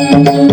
Thank you.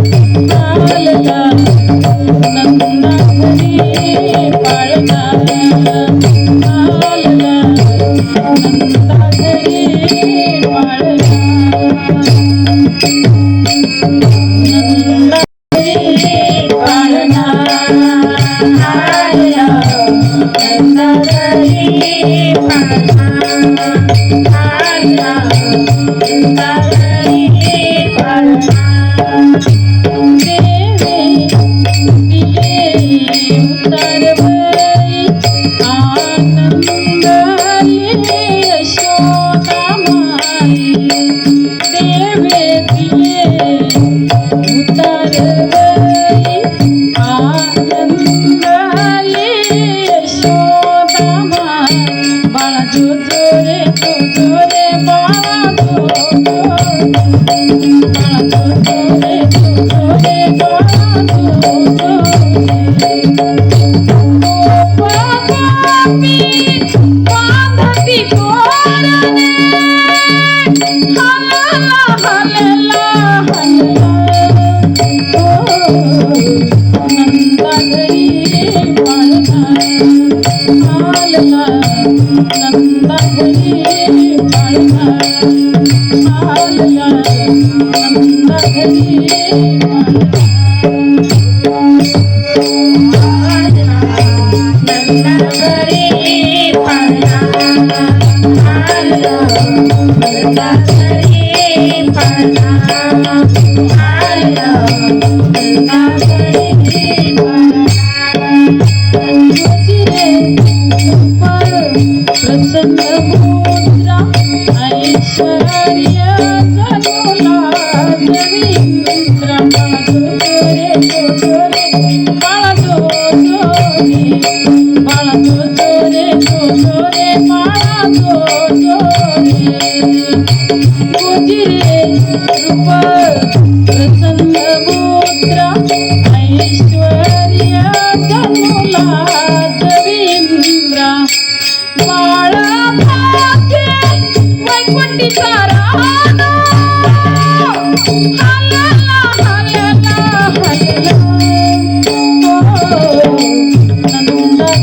Thank you.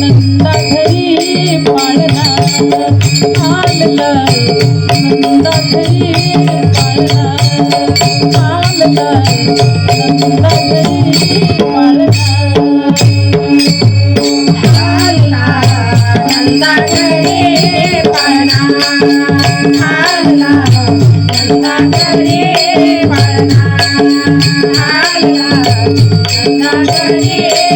Nanda घरी पाळणार आलला नंदा घरी पाळणार आलला नंदा घरी Yeah.